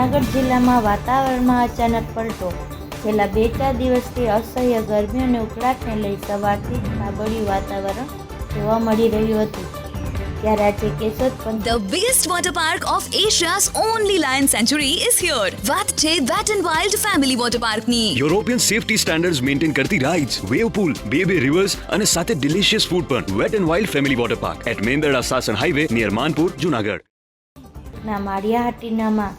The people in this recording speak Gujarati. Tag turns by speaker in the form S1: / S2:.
S1: જૂનાગઢ જિલ્લામાં વાતાવરણમાં અચાનક પલટો છેલ્લા બે ચાર દિવસથી અસહ્ય ગરમી અને ઉકળાટને લઈ સવારથી જ કાબડિયું વાતાવરણ જોવા મળી રહ્યું હતું ત્યારે આજે Keshod
S2: The biggest water park of Asia's only lion sanctuary is here. વાત છે Wet n Wild Family Water Park ની.
S3: યુરોપિયન સેફટી સ્ટાન્ડર્ડ્સ મેન્ટેન કરતી રાઇડ્સ વેવ પૂલ બે બે રિવર્સ અને સાથે ડિલિશિયસ ફૂડ પણ wet and wild family water park at Mendarda Sasan highway near Manpur Junagadh
S1: ના માળિયા હાટીનામાં